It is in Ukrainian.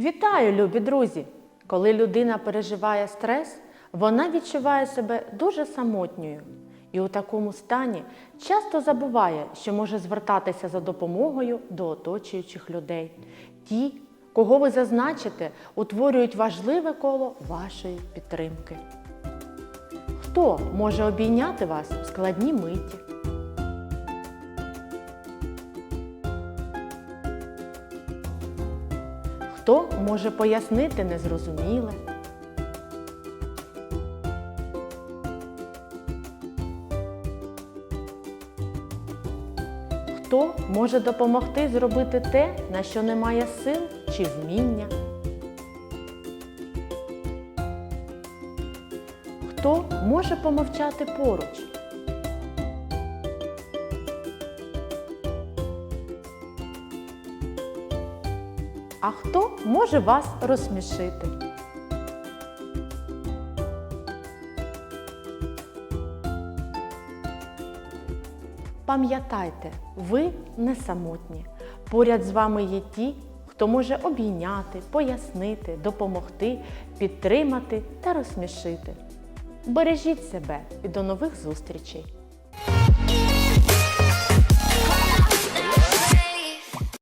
Вітаю, любі друзі! Коли людина переживає стрес, вона відчуває себе дуже самотньою. І у такому стані часто забуває, що може звертатися за допомогою до оточуючих людей. Ті, кого ви зазначите, утворюють важливе коло вашої підтримки. Хто може обійняти вас в складні миті? Хто може пояснити незрозуміле? Хто може допомогти зробити те, на що немає сил чи вміння? Хто може помовчати поруч? А хто може вас розсмішити? Пам'ятайте, ви не самотні. Поряд з вами є ті, хто може обійняти, пояснити, допомогти, підтримати та розсмішити. Бережіть себе і до нових зустрічей!